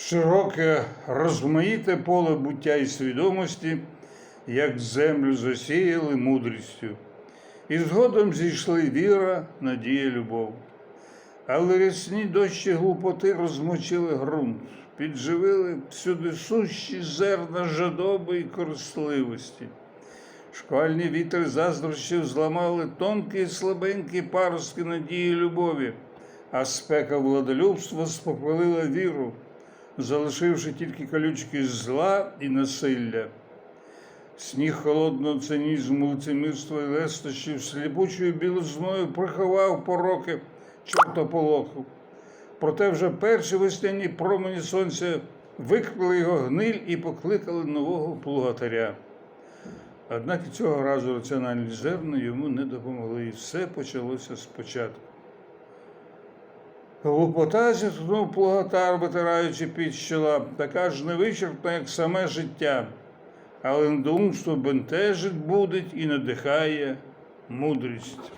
широке розмаїте поле буття і свідомості, як землю засіяли мудрістю. І згодом зійшли віра, надія, любов. Але рясні дощі глупоти розмочили ґрунт, підживили всюди сущі зерна жадоби і корисливості. Шквальні вітри заздрощів зламали тонкі і слабенькі паростки надії любові, а спека владолюбства спопалила віру, залишивши тільки колючки зла і насилля. Сніг холодного цинізму, лицемірства і лестощів сліпучою білизною приховав пороки чортополоху. Проте вже перші весняні промені сонця викрили його гниль і покликали нового плугатаря. Однак цього разу раціональні зерна йому не допомогли, і все почалося спочатку. Глупота зітхнув плугатар, витираючи під щола, така ж невичерпна, як саме життя, але недоумство бентежить, будить і надихає мудрість.